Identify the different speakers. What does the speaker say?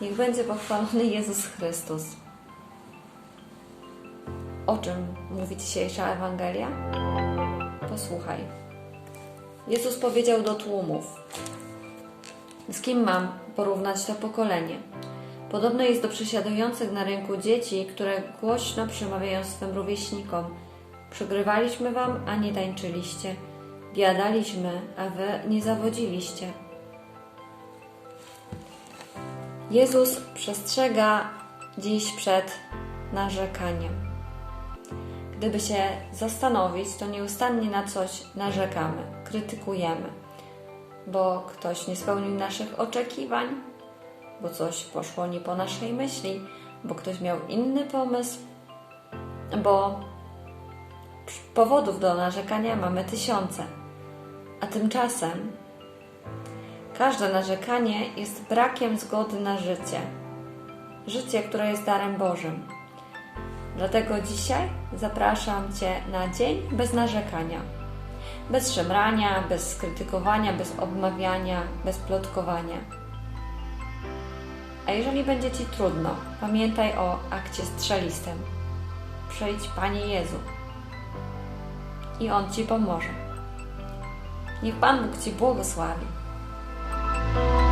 Speaker 1: Niech będzie pochwalony Jezus Chrystus. O czym mówi dzisiejsza Ewangelia? Posłuchaj. Jezus powiedział do tłumów: Z kim mam porównać to pokolenie? Podobne jest do przesiadujących na rynku dzieci, które głośno przemawiają swym rówieśnikom: Przygrywaliśmy wam, a nie tańczyliście. Biadaliśmy, a wy nie zawodziliście. Jezus przestrzega dziś przed narzekaniem. Gdyby się zastanowić, to nieustannie na coś narzekamy, krytykujemy, bo ktoś nie spełnił naszych oczekiwań, bo coś poszło nie po naszej myśli, bo ktoś miał inny pomysł, bo powodów do narzekania mamy tysiące. A tymczasem każde narzekanie jest brakiem zgody na życie. Życie, które jest darem Bożym. Dlatego dzisiaj zapraszam Cię na dzień bez narzekania. Bez szemrania, bez krytykowania, bez obmawiania, bez plotkowania. A jeżeli będzie Ci trudno, pamiętaj o akcie strzelistym. Przyjdź Panie Jezu i On Ci pomoże. Niech Pan Bóg Ci błogosławi. Bye.